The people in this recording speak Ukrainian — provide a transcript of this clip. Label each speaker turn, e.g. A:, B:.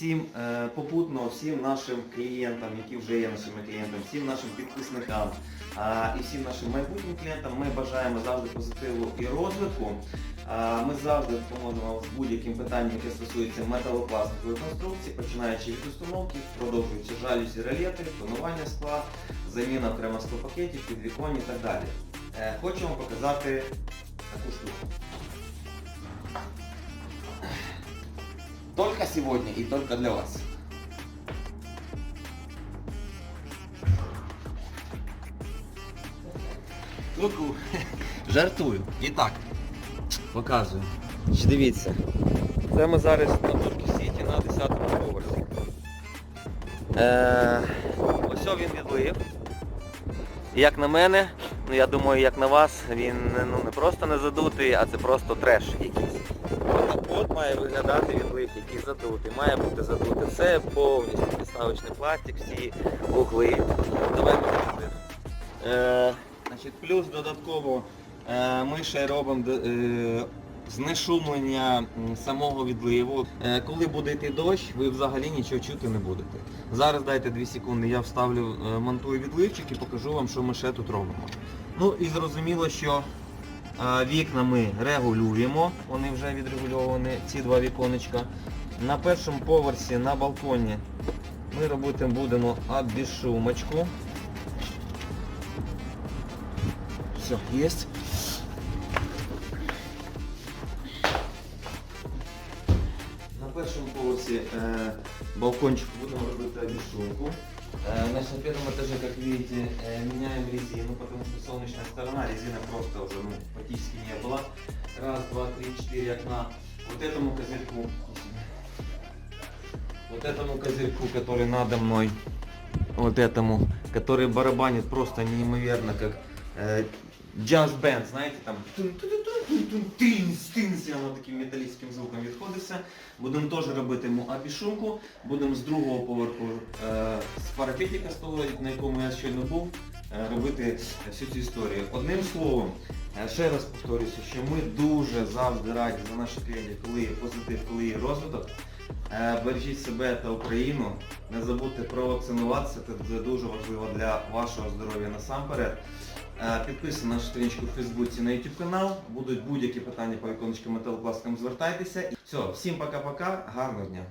A: всім е, попутно, всім нашим клієнтам, які вже є нашими клієнтами, всім нашим підписникам і всім нашим майбутнім клієнтам ми бажаємо завжди позитиву і розвитку. Ми завжди допоможемо з будь-яким питанням, яке стосується металопластикової конструкції, починаючи від установки, продовжуючи жалюзі релєти, тонування скла, заміна окремо склопакетів, підвіконь і так далі. Е, Хочу вам показати таку штуку. Только сегодня и только для вас. Ку-ку. Жартую. І так, показую. Чи Дивіться. Це ми зараз на Туркі Сіті на 10-му поверсі. Е, ось він відлив. Як на мене, ну я думаю, як на вас, він ну, не просто не задутий, а це просто треш якийсь. Має виглядати відлив, який задутий. Має бути задутий. Все повністю підставочний пластик, всі вугли. Давай. Е, значить, плюс додатково е, ми ще робимо е, знешумлення самого відливу. Е, коли буде йти дощ, ви взагалі нічого чути не будете. Зараз дайте 2 секунди, я вставлю, е, монтую відливчик і покажу вам, що ми ще тут робимо. Ну і зрозуміло, що вікна ми регулюємо, вони вже відрегульовані, ці два віконечка. На першому поверсі на балконі ми робити будемо обішумочку. Все, есть. На першому поверсі е, балкончик будемо робити обішумку. Э, Значит, на первом этаже, как видите, э, меняем резину, потому что солнечная сторона, резина просто уже ну, практически не было. Раз, два, три, четыре окна. Вот этому козырьку, вот этому козырьку, который надо мной, вот этому, который барабанит просто неимоверно, как э, джаз-бенд, знаєте, там тинс, тинс, і воно таким металічним звуком відходиться. Будемо теж робити йому абішумку. Будемо з другого поверху е, з парапетика з того, на якому я щойно був, е, робити всю цю історію. Одним словом, е, ще раз повторюся, що ми дуже завжди раді за наших клієнтів, коли є позитив, коли є розвиток. Е, Бережіть себе та Україну. Не забудьте провакцинуватися, це дуже важливо для вашого здоров'я насамперед. Е, Підписуйтесь на нашу сторінку в Фейсбуці на YouTube канал. Будуть будь-які питання по віконечкам металопластикам, звертайтеся. Все, всім пока-пока, гарного дня.